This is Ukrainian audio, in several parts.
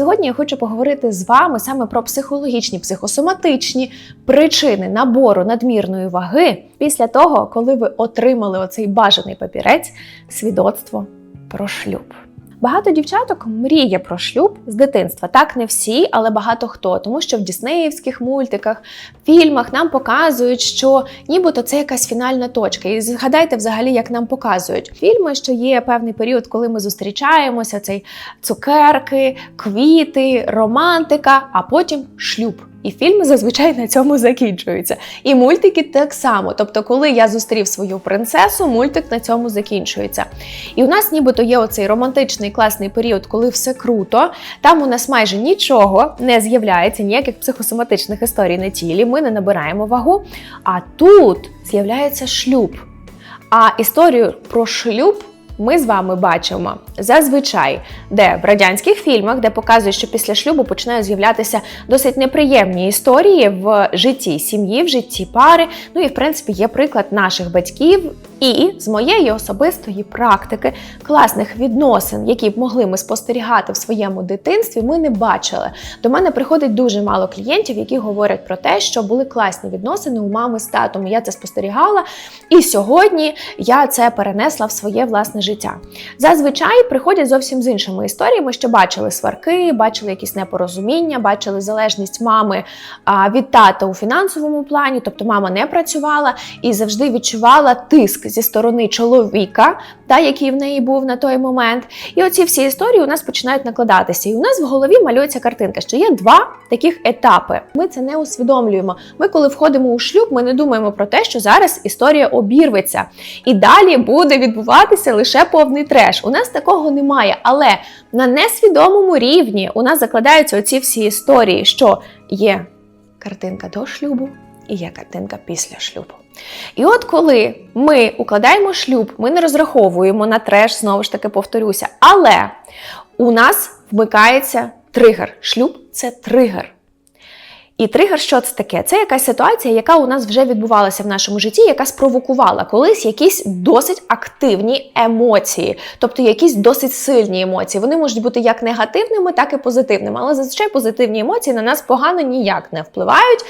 сьогодні я хочу поговорити з вами саме про психологічні, психосоматичні причини набору надмірної ваги після того, коли ви отримали оцей бажаний папірець свідоцтво про шлюб. Багато дівчаток мріє про шлюб з дитинства. Так не всі, але багато хто. Тому що в діснеївських мультиках, фільмах нам показують, що нібито це якась фінальна точка. І згадайте взагалі, як нам показують фільми, що є певний період, коли ми зустрічаємося, цей цукерки, квіти, романтика, а потім шлюб. І фільми зазвичай на цьому закінчуються. І мультики так само. Тобто, коли я зустрів свою принцесу, мультик на цьому закінчується. І у нас нібито є оцей романтичний класний період, коли все круто. Там у нас майже нічого не з'являється, ніяких психосоматичних історій на тілі. Ми не набираємо вагу. А тут з'являється шлюб. А історію про шлюб ми з вами бачимо зазвичай, де в радянських фільмах, де показують, що після шлюбу починають з'являтися досить неприємні історії в житті сім'ї, в житті пари. Ну і в принципі є приклад наших батьків. І з моєї особистої практики класних відносин, які б могли ми спостерігати в своєму дитинстві, ми не бачили. До мене приходить дуже мало клієнтів, які говорять про те, що були класні відносини у мами з татом. Я це спостерігала, і сьогодні я це перенесла в своє власне життя. Зазвичай приходять зовсім з іншими історіями, що бачили сварки, бачили якісь непорозуміння, бачили залежність мами від тата у фінансовому плані, тобто мама не працювала і завжди відчувала тиск зі сторони чоловіка, та, який в неї був на той момент. І оці всі історії у нас починають накладатися. І у нас в голові малюється картинка, що є два таких етапи. Ми це не усвідомлюємо. Ми, коли входимо у шлюб, ми не думаємо про те, що зараз історія обірветься. І далі буде відбуватися лише повний треш. У нас такого немає. Але на несвідомому рівні у нас закладаються оці всі історії, що є картинка до шлюбу і є картинка після шлюбу. І от коли ми укладаємо шлюб, ми не розраховуємо на треш, знову ж таки повторюся, але у нас вмикається тригер. Шлюб це тригер. І тригер, що це таке? Це якась ситуація, яка у нас вже відбувалася в нашому житті, яка спровокувала колись якісь досить активні емоції, тобто якісь досить сильні емоції. Вони можуть бути як негативними, так і позитивними. Але зазвичай позитивні емоції на нас погано ніяк не впливають.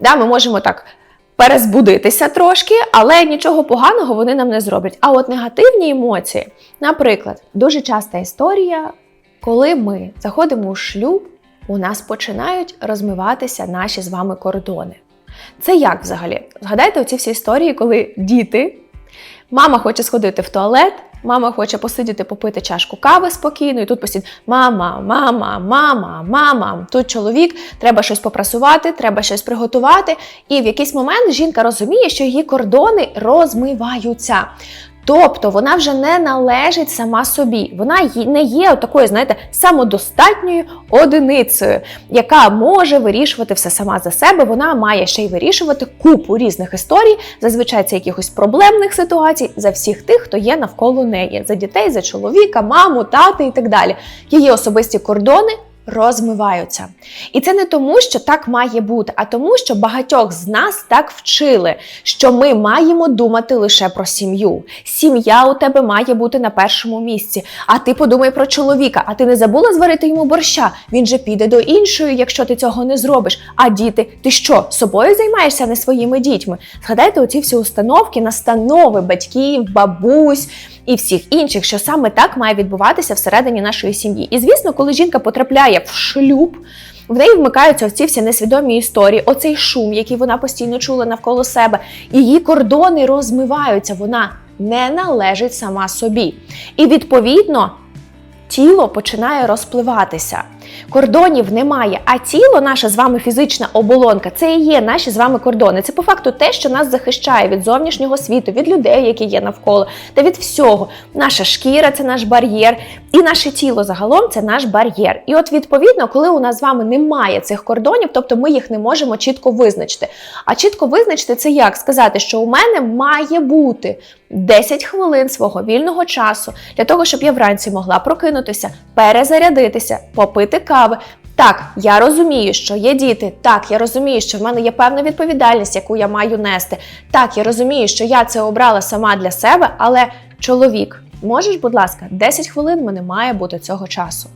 Да, Ми можемо так перезбудитися трошки, але нічого поганого вони нам не зроблять. А от негативні емоції, наприклад, дуже часта історія, коли ми заходимо у шлюб, у нас починають розмиватися наші з вами кордони. Це як взагалі? Згадайте оці всі історії, коли діти, мама хоче сходити в туалет. Мама хоче посидіти, попити чашку кави спокійно, і тут постійно мама, мама, мама, мама. Тут чоловік, треба щось попрасувати, треба щось приготувати. І в якийсь момент жінка розуміє, що її кордони розмиваються. Тобто вона вже не належить сама собі, вона не є такою, знаєте, самодостатньою одиницею, яка може вирішувати все сама за себе. Вона має ще й вирішувати купу різних історій, зазвичай це якихось проблемних ситуацій за всіх тих, хто є навколо неї, за дітей, за чоловіка, маму, тати і так далі. Її особисті кордони розмиваються. І це не тому, що так має бути, а тому, що багатьох з нас так вчили, що ми маємо думати лише про сім'ю. Сім'я у тебе має бути на першому місці. А ти подумай про чоловіка, а ти не забула зварити йому борща. Він же піде до іншої, якщо ти цього не зробиш. А діти, ти що, собою займаєшся не своїми дітьми? Згадайте оці всі установки, настанови батьків, бабусь і всіх інших, що саме так має відбуватися всередині нашої сім'ї. І звісно, коли жінка потрапляє в шлюб. В неї вмикаються оці всі несвідомі історії, оцей шум, який вона постійно чула навколо себе. Її кордони розмиваються, вона не належить сама собі. І відповідно тіло починає розпливатися. Кордонів немає, а тіло, наша з вами фізична оболонка, це і є наші з вами кордони. Це по факту те, що нас захищає від зовнішнього світу, від людей, які є навколо, та від всього. Наша шкіра це наш бар'єр, і наше тіло загалом це наш бар'єр. І от, відповідно, коли у нас з вами немає цих кордонів, тобто ми їх не можемо чітко визначити. А чітко визначити це як сказати, що у мене має бути 10 хвилин свого вільного часу для того, щоб я вранці могла прокинутися, перезарядитися, попити кави. Так, я розумію, що є діти. Так, я розумію, що в мене є певна відповідальність, яку я маю нести. Так, я розумію, що я це обрала сама для себе, але чоловік, можеш, будь ласка, 10 хвилин мене має бути цього часу.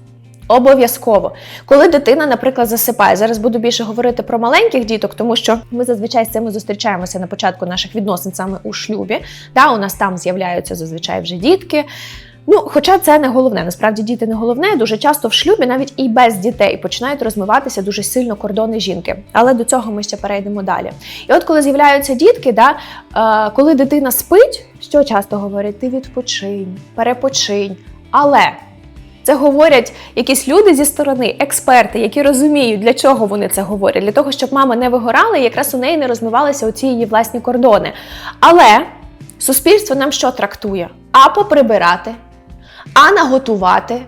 Обов'язково, коли дитина, наприклад, засипає. Зараз буду більше говорити про маленьких діток, тому що ми зазвичай з цими зустрічаємося на початку наших відносин саме у шлюбі. Да, у нас там з'являються зазвичай вже дітки. Ну, хоча це не головне, насправді діти не головне. Дуже часто в шлюбі, навіть і без дітей, починають розмиватися дуже сильно кордони жінки. Але до цього ми ще перейдемо далі. І от коли з'являються дітки, да, е, коли дитина спить, що часто говорять: ти відпочинь, перепочинь. Але це говорять якісь люди зі сторони, експерти, які розуміють, для чого вони це говорять, для того, щоб мама не вигорала і якраз у неї не розмивалися оці її власні кордони. Але суспільство нам що трактує? А поприбирати, а наготувати.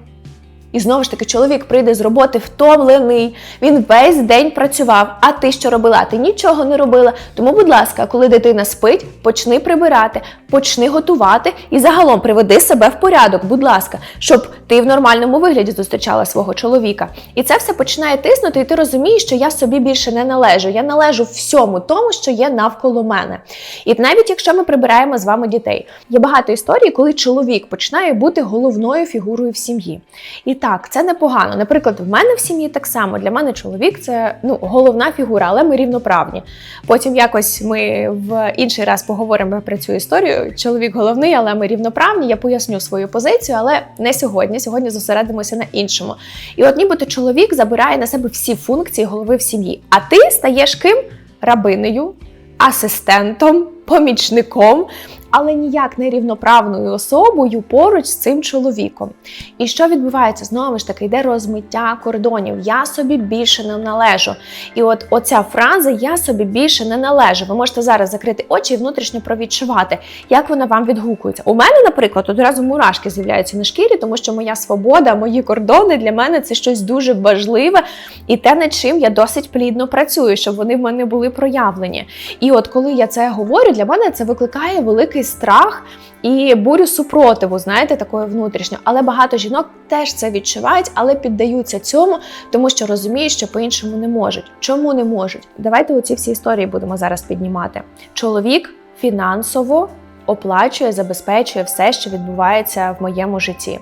І знову ж таки, чоловік прийде з роботи втомлений, він весь день працював. А ти що робила? Ти нічого не робила. Тому, будь ласка, коли дитина спить, почни прибирати, почни готувати і загалом приведи себе в порядок, будь ласка, щоб ти в нормальному вигляді зустрічала свого чоловіка. І це все починає тиснути, і ти розумієш, що я собі більше не належу. Я належу всьому тому, що є навколо мене. І навіть якщо ми прибираємо з вами дітей, є багато історій, коли чоловік починає бути головною фігурою в сім'ї. І так, це непогано. Наприклад, в мене в сім'ї так само для мене чоловік це ну головна фігура, але ми рівноправні. Потім якось ми в інший раз поговоримо про цю історію. Чоловік головний, але ми рівноправні. Я поясню свою позицію, але не сьогодні. Сьогодні зосередимося на іншому. І от нібито чоловік забирає на себе всі функції голови в сім'ї. А ти стаєш ким? Рабинею, асистентом, помічником, але ніяк не рівноправною особою поруч з цим чоловіком. І що відбувається? Знову ж таки, йде розмиття кордонів. Я собі більше не належу. І от оця фраза Я собі більше не належу. Ви можете зараз закрити очі і внутрішньо провідчувати, як вона вам відгукується. У мене, наприклад, одразу мурашки з'являються на шкірі, тому що моя свобода, мої кордони для мене це щось дуже важливе і те, над чим я досить плідно працюю, щоб вони в мене були проявлені. І от коли я це говорю, для мене це викликає великий страх і бурю супротиву, знаєте, такої внутрішньо. Але багато жінок теж це відчувають, але піддаються цьому, тому що розуміють, що по-іншому не можуть. Чому не можуть? Давайте оці всі історії будемо зараз піднімати. Чоловік фінансово оплачує, забезпечує все, що відбувається в моєму житті.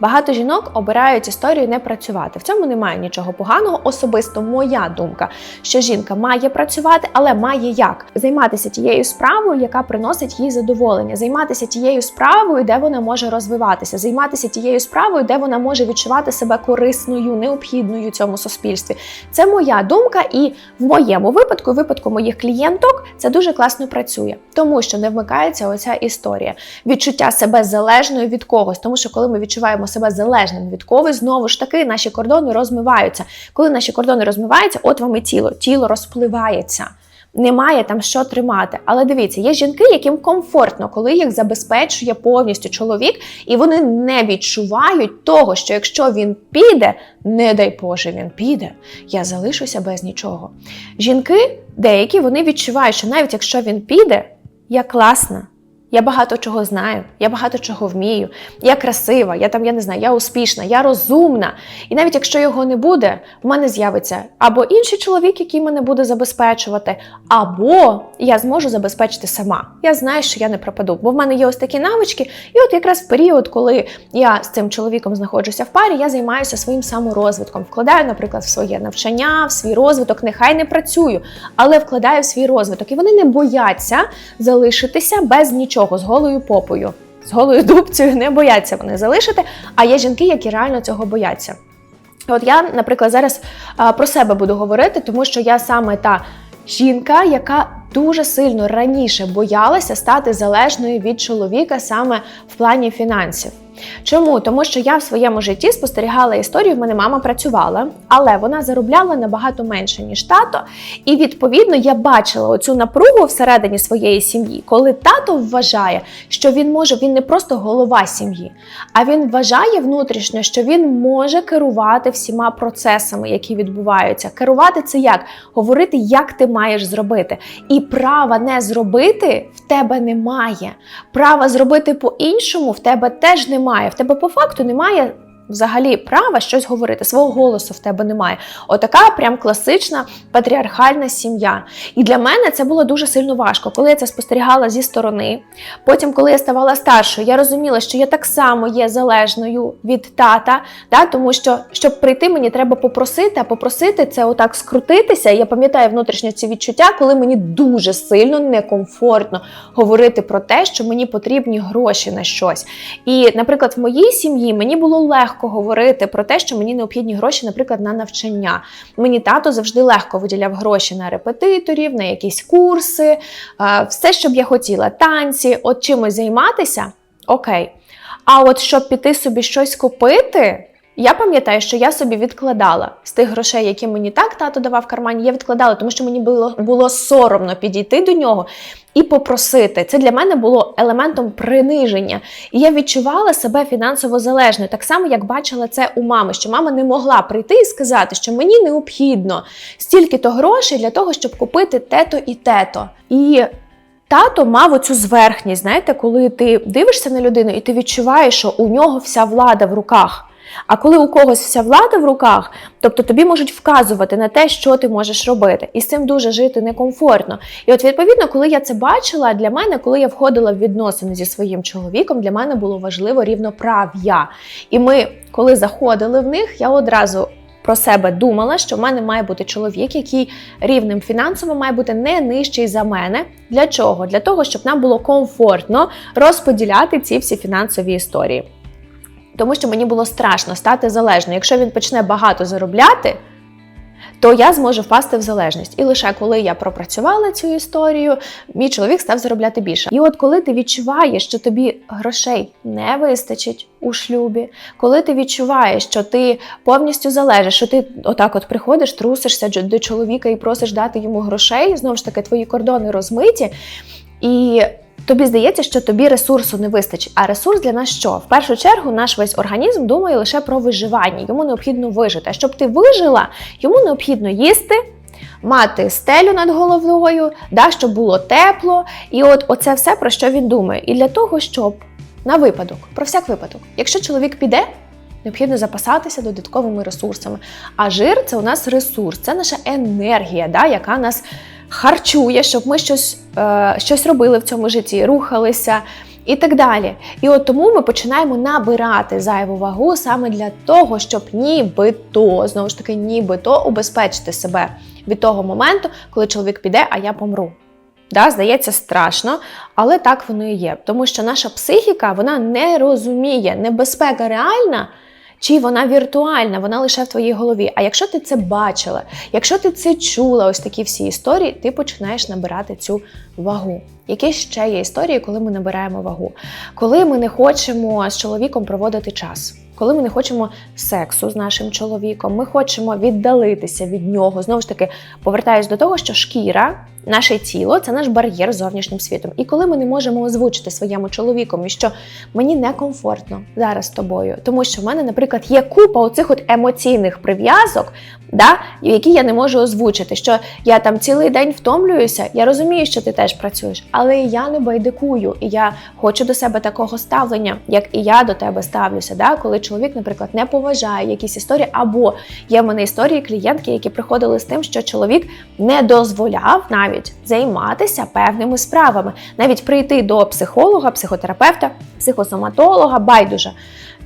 Багато жінок обирають історію не працювати. В цьому немає нічого поганого. Особисто моя думка, що жінка має працювати, але має як займатися тією справою, яка приносить їй задоволення, займатися тією справою, де вона може розвиватися, займатися тією справою, де вона може відчувати себе корисною, необхідною цьому суспільстві. Це моя думка, і в моєму випадку, в випадку моїх клієнток, це дуже класно працює, тому що не вмикається оця історія відчуття себе залежною від когось, тому що коли ми відчуваємо себе залежним від когось, знову ж таки наші кордони розмиваються. Коли наші кордони розмиваються, от вам і тіло, тіло розпливається. Немає там що тримати. Але дивіться, є жінки, яким комфортно, коли їх забезпечує повністю чоловік, і вони не відчувають того, що якщо він піде, не дай Боже, він піде, я залишуся без нічого. Жінки деякі вони відчувають, що навіть якщо він піде, я класна. Я багато чого знаю, я багато чого вмію, я красива, я там, я не знаю, я успішна, я розумна. І навіть якщо його не буде, в мене з'явиться або інший чоловік, який мене буде забезпечувати, або я зможу забезпечити сама. Я знаю, що я не пропаду, бо в мене є ось такі навички. І от якраз в період, коли я з цим чоловіком знаходжуся в парі, я займаюся своїм саморозвитком. Вкладаю, наприклад, в своє навчання, в свій розвиток, нехай не працюю, але вкладаю в свій розвиток. І вони не бояться залишитися без нічого нічого з голою попою, з голою дубцею не бояться вони залишити. А є жінки, які реально цього бояться. От я, наприклад, зараз про себе буду говорити, тому що я саме та жінка, яка дуже сильно раніше боялася стати залежною від чоловіка саме в плані фінансів. Чому? Тому що я в своєму житті спостерігала історію, в мене мама працювала, але вона заробляла набагато менше, ніж тато. І відповідно я бачила оцю напругу всередині своєї сім'ї, коли тато вважає, що він може, він не просто голова сім'ї, а він вважає внутрішньо, що він може керувати всіма процесами, які відбуваються. Керувати це як? Говорити, як ти маєш зробити. І права не зробити в тебе немає. Права зробити по-іншому в тебе теж немає немає. В тебе по факту немає взагалі права щось говорити, свого голосу в тебе немає. Отака прям класична патріархальна сім'я. І для мене це було дуже сильно важко, коли я це спостерігала зі сторони. Потім, коли я ставала старшою, я розуміла, що я так само є залежною від тата, да, тому що щоб прийти, мені треба попросити, а попросити це отак скрутитися. Я пам'ятаю внутрішньо ці відчуття, коли мені дуже сильно некомфортно говорити про те, що мені потрібні гроші на щось. І, наприклад, в моїй сім'ї мені було легко говорити про те, що мені необхідні гроші, наприклад, на навчання. Мені тато завжди легко виділяв гроші на репетиторів, на якісь курси, е, все, що б я хотіла, танці, от чимось займатися. Окей. А от щоб піти собі щось купити. Я пам'ятаю, що я собі відкладала з тих грошей, які мені так тато давав в кармані, я відкладала, тому що мені було було соромно підійти до нього і попросити. Це для мене було елементом приниження. І я відчувала себе фінансово залежною, так само, як бачила це у мами, що мама не могла прийти і сказати, що мені необхідно стільки-то грошей для того, щоб купити те-то і те-то. І Тато мав оцю зверхність, знаєте, коли ти дивишся на людину і ти відчуваєш, що у нього вся влада в руках. А коли у когось вся влада в руках, тобто тобі можуть вказувати на те, що ти можеш робити, і з цим дуже жити некомфортно. І от, відповідно, коли я це бачила, для мене, коли я входила в відносини зі своїм чоловіком, для мене було важливо рівноправ'я. І ми, коли заходили в них, я одразу. Про себе думала, що в мене має бути чоловік, який рівнем фінансово має бути не нижчий за мене. Для чого? Для того, щоб нам було комфортно розподіляти ці всі фінансові історії тому що мені було страшно стати залежною. Якщо він почне багато заробляти, то я зможу впасти в залежність. І лише коли я пропрацювала цю історію, мій чоловік став заробляти більше. І от коли ти відчуваєш, що тобі грошей не вистачить у шлюбі, коли ти відчуваєш, що ти повністю залежиш, що ти отак от приходиш, трусишся до чоловіка і просиш дати йому грошей, знову ж таки, твої кордони розмиті. І Тобі здається, що тобі ресурсу не вистачить. А ресурс для нас що? В першу чергу наш весь організм думає лише про виживання. Йому необхідно вижити. А щоб ти вижила, йому необхідно їсти. Мати стелю над головою, да, щоб було тепло, і от оце все про що він думає. І для того, щоб на випадок, про всяк випадок, якщо чоловік піде, необхідно запасатися додатковими ресурсами. А жир це у нас ресурс, це наша енергія, да, яка нас харчує, щоб ми щось, е, щось робили в цьому житті, рухалися. І так далі. І от тому ми починаємо набирати зайву вагу саме для того, щоб нібито, знову ж таки, нібито убезпечити себе від того моменту, коли чоловік піде, а я помру. Да, Здається, страшно, але так воно і є. Тому що наша психіка вона не розуміє, небезпека реальна чи вона віртуальна, вона лише в твоїй голові. А якщо ти це бачила, якщо ти це чула, ось такі всі історії, ти починаєш набирати цю вагу. Які ще є історії, коли ми набираємо вагу? Коли ми не хочемо з чоловіком проводити час. Коли ми не хочемо сексу з нашим чоловіком, ми хочемо віддалитися від нього. Знову ж таки, повертаюсь до того, що шкіра Наше тіло це наш бар'єр з зовнішнім світом. І коли ми не можемо озвучити своєму чоловікові, що мені некомфортно зараз з тобою, тому що в мене, наприклад, є купа оцих от емоційних прив'язок, да, які я не можу озвучити, що я там цілий день втомлююся, я розумію, що ти теж працюєш, але я не байдикую, і я хочу до себе такого ставлення, як і я до тебе ставлюся. Да? Коли чоловік, наприклад, не поважає якісь історії, або є в мене історії клієнтки, які приходили з тим, що чоловік не дозволяв навіть займатися певними справами, навіть прийти до психолога, психотерапевта, психосоматолога, байдуже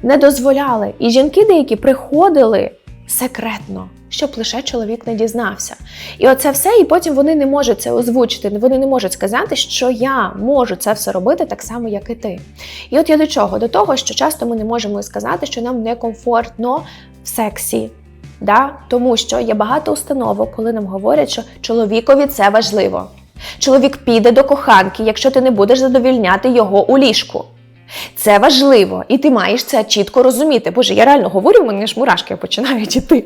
не дозволяли. І жінки деякі приходили секретно щоб лише чоловік не дізнався. І оце все, і потім вони не можуть це озвучити. Вони не можуть сказати, що я можу це все робити так само, як і ти. І от я до чого? До того, що часто ми не можемо сказати, що нам некомфортно в сексі. Да? Тому що є багато установок, коли нам говорять, що чоловікові це важливо. Чоловік піде до коханки, якщо ти не будеш задовільняти його у ліжку. Це важливо, і ти маєш це чітко розуміти. Боже, я реально говорю, в мене ж мурашки починають іти.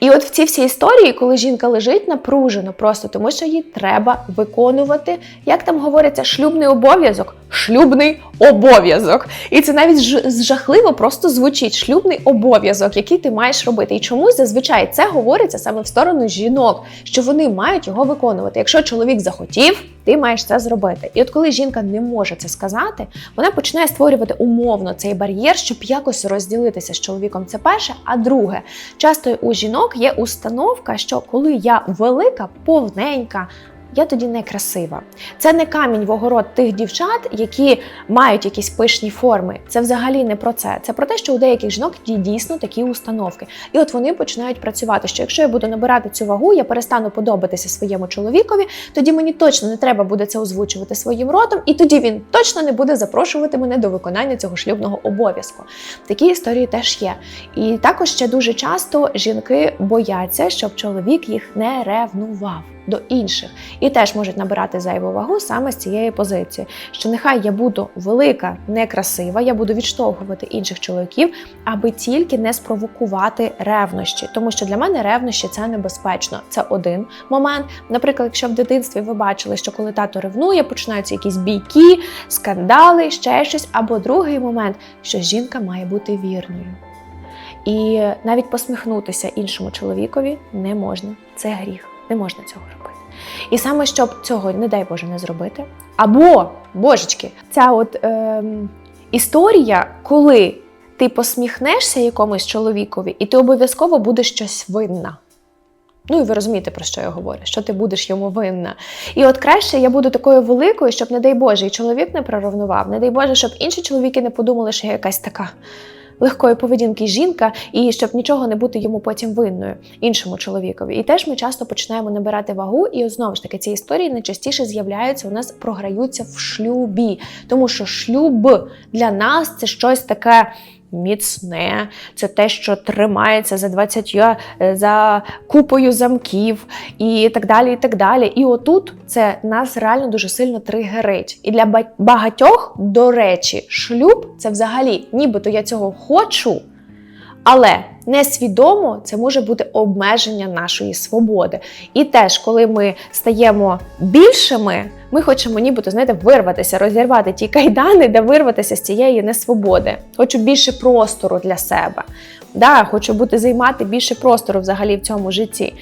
І от в ці всі історії, коли жінка лежить напружено, просто тому що їй треба виконувати, як там говориться, шлюбний обов'язок. Шлюбний обов'язок. І це навіть жахливо просто звучить шлюбний обов'язок, який ти маєш робити. І чомусь зазвичай це говориться саме в сторону жінок, що вони мають його виконувати. Якщо чоловік захотів, ти маєш це зробити. І от коли жінка не може це сказати, вона починає створювати умовно цей бар'єр, щоб якось розділитися з чоловіком. Це перше. А друге, часто у жінок є установка, що коли я велика, повненька. Я тоді не красива. Це не камінь в огород тих дівчат, які мають якісь пишні форми. Це взагалі не про це. Це про те, що у деяких жінок є дійсно такі установки. І от вони починають працювати. Що якщо я буду набирати цю вагу, я перестану подобатися своєму чоловікові, тоді мені точно не треба буде це озвучувати своїм ротом, і тоді він точно не буде запрошувати мене до виконання цього шлюбного обов'язку. Такі історії теж є. І також ще дуже часто жінки бояться, щоб чоловік їх не ревнував до інших, і теж можуть набирати зайву вагу саме з цієї позиції, що нехай я буду велика, некрасива, я буду відштовхувати інших чоловіків, аби тільки не спровокувати ревнощі. Тому що для мене ревнощі це небезпечно. Це один момент. Наприклад, якщо в дитинстві ви бачили, що коли тато ревнує, починаються якісь бійки, скандали, ще щось. Або другий момент, що жінка має бути вірною. І навіть посміхнутися іншому чоловікові не можна. Це гріх. Не можна цього робити. І саме щоб цього, не дай Боже, не зробити. Або, божечки, ця от ем, історія, коли ти посміхнешся якомусь чоловікові, і ти обов'язково будеш щось винна. Ну і ви розумієте, про що я говорю, що ти будеш йому винна. І от краще я буду такою великою, щоб, не дай Боже, і чоловік не приревнував, не дай Боже, щоб інші чоловіки не подумали, що я якась така легкої поведінки жінка, і щоб нічого не бути йому потім винною іншому чоловікові. І теж ми часто починаємо набирати вагу, і знову ж таки ці історії найчастіше з'являються у нас, програються в шлюбі, тому що шлюб для нас це щось таке міцне, це те, що тримається за 20 е, за купою замків і так далі. І так далі. І отут це нас реально дуже сильно тригерить. І для багатьох, до речі, шлюб це взагалі, нібито я цього хочу, але несвідомо це може бути обмеження нашої свободи. І теж, коли ми стаємо більшими, ми хочемо нібито знаєте, вирватися, розірвати ті кайдани, де вирватися з цієї несвободи. Хочу більше простору для себе. Да, Хочу бути займати більше простору взагалі в цьому житті.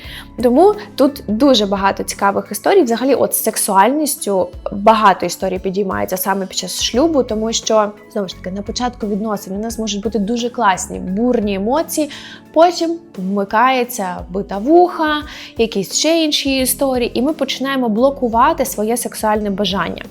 Тому тут дуже багато цікавих історій. Взагалі, от з сексуальністю багато історій підіймається саме під час шлюбу, тому що знову ж таки на початку відносин у нас можуть бути дуже класні бурні емоції. Потім вмикається битавуха, якісь ще інші історії, і ми починаємо блокувати своє сексуальне бажання.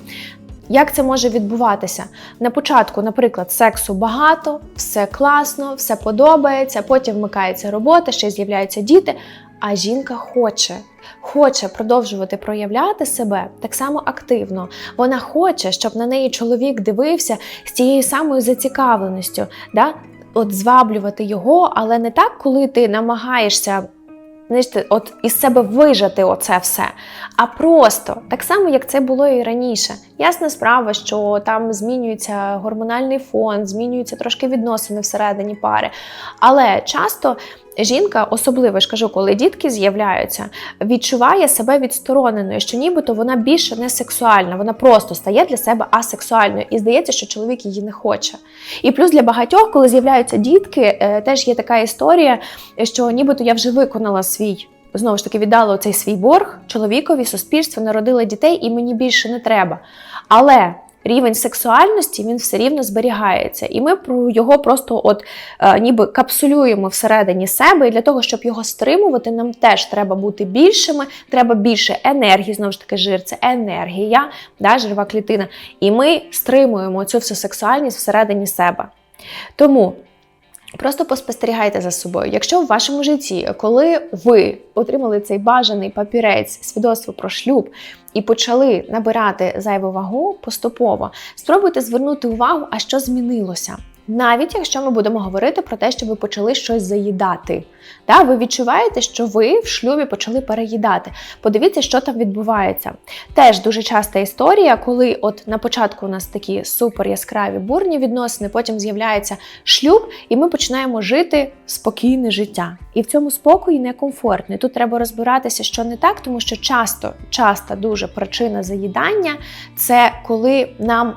Як це може відбуватися? На початку, наприклад, сексу багато, все класно, все подобається, потім вмикається робота, ще з'являються діти, а жінка хоче. Хоче продовжувати проявляти себе так само активно. Вона хоче, щоб на неї чоловік дивився з тією самою зацікавленістю, да? от зваблювати його, але не так, коли ти намагаєшся знаєте, от із себе вижати оце все. А просто так само, як це було і раніше. Ясна справа, що там змінюється гормональний фон, змінюються трошки відносини всередині пари. Але часто жінка, особливо ж кажу, коли дітки з'являються, відчуває себе відстороненою, що нібито вона більше не сексуальна, вона просто стає для себе асексуальною. І здається, що чоловік її не хоче. І плюс для багатьох, коли з'являються дітки, е, теж є така історія, що нібито я вже виконала свій. Знову ж таки, віддала цей свій борг чоловікові, суспільство народило дітей, і мені більше не треба. Але рівень сексуальності він все рівно зберігається, і ми про його просто от е, ніби капсулюємо всередині себе. І для того, щоб його стримувати, нам теж треба бути більшими, треба більше енергії. Знову ж таки, жир це енергія, да, жирова клітина. І ми стримуємо цю всю сексуальність всередині себе. Тому. Просто поспостерігайте за собою. Якщо в вашому житті, коли ви отримали цей бажаний папірець, свідоцтво про шлюб і почали набирати зайву вагу поступово, спробуйте звернути увагу, а що змінилося. Навіть якщо ми будемо говорити про те, що ви почали щось заїдати, Да, ви відчуваєте, що ви в шлюбі почали переїдати. Подивіться, що там відбувається. Теж дуже часта історія, коли от на початку у нас такі супер яскраві бурні відносини, потім з'являється шлюб, і ми починаємо жити спокійне життя. І в цьому спокої некомфортно. Тут треба розбиратися, що не так, тому що часто, часто дуже причина заїдання це коли нам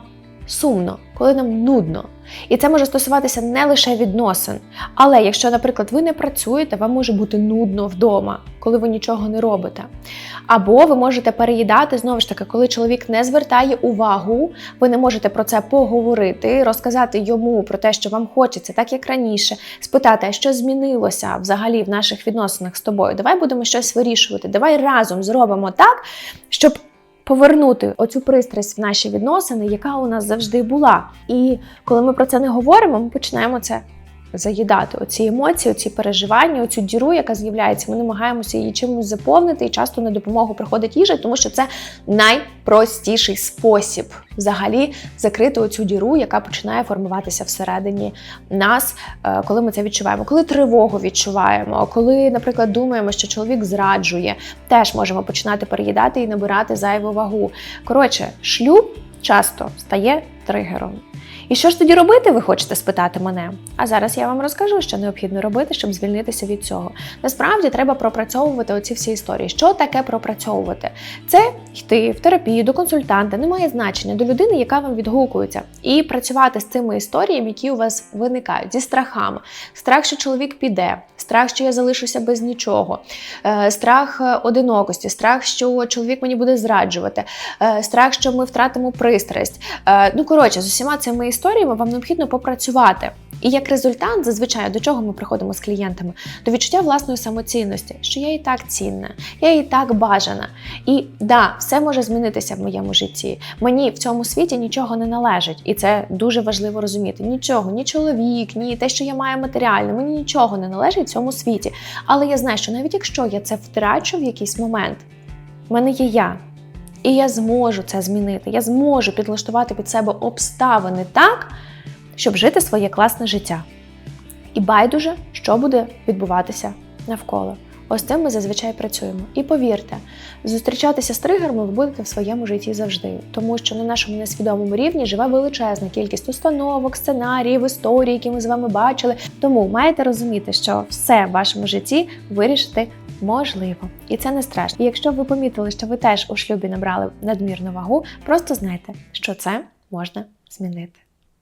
сумно, коли нам нудно. І це може стосуватися не лише відносин. Але якщо, наприклад, ви не працюєте, вам може бути нудно вдома, коли ви нічого не робите. Або ви можете переїдати знову ж таки, коли чоловік не звертає увагу, ви не можете про це поговорити, розказати йому про те, що вам хочеться, так як раніше, спитати, а що змінилося взагалі в наших відносинах з тобою. Давай будемо щось вирішувати. Давай разом зробимо так, щоб повернути оцю пристрасть в наші відносини, яка у нас завжди була. І коли ми про це не говоримо, ми починаємо це. Заїдати оці емоції, оці переживання, оцю діру, яка з'являється. Ми намагаємося її чимось заповнити, і часто на допомогу приходить їжа, тому що це найпростіший спосіб взагалі закрити оцю діру, яка починає формуватися всередині нас, е, коли ми це відчуваємо. Коли тривогу відчуваємо, коли, наприклад, думаємо, що чоловік зраджує, теж можемо починати переїдати і набирати зайву вагу. Коротше, шлюб часто стає тригером. І що ж тоді робити, ви хочете спитати мене? А зараз я вам розкажу, що необхідно робити, щоб звільнитися від цього. Насправді треба пропрацьовувати оці всі історії. Що таке пропрацьовувати? Це йти в терапію до консультанта, немає значення до людини, яка вам відгукується, і працювати з цими історіями, які у вас виникають зі страхами. Страх, що чоловік піде, страх, що я залишуся без нічого, е, страх е, одинокості, страх, що чоловік мені буде зраджувати, е, страх, що ми втратимо пристрасть. Ну коротше, з усіма цими історіями вам необхідно попрацювати. І як результат, зазвичай до чого ми приходимо з клієнтами? До відчуття власної самоцінності, що я і так цінна, я і так бажана. І да, все може змінитися в моєму житті. Мені в цьому світі нічого не належить, і це дуже важливо розуміти. Нічого, ні чоловік, ні те, що я маю матеріальне, мені нічого не належить в цьому світі. Але я знаю, що навіть якщо я це втрачу в якийсь момент, в мене є я. І я зможу це змінити. Я зможу підлаштувати під себе обставини так, щоб жити своє класне життя. І байдуже, що буде відбуватися навколо. Ось цим ми зазвичай працюємо. І повірте, зустрічатися з тригерами ви будете в своєму житті завжди, тому що на нашому несвідомому рівні живе величезна кількість установок, сценаріїв, історій, які ми з вами бачили. Тому маєте розуміти, що все в вашому житті вирішити можливо, і це не страшно. І якщо ви помітили, що ви теж у шлюбі набрали надмірну вагу, просто знайте, що це можна змінити.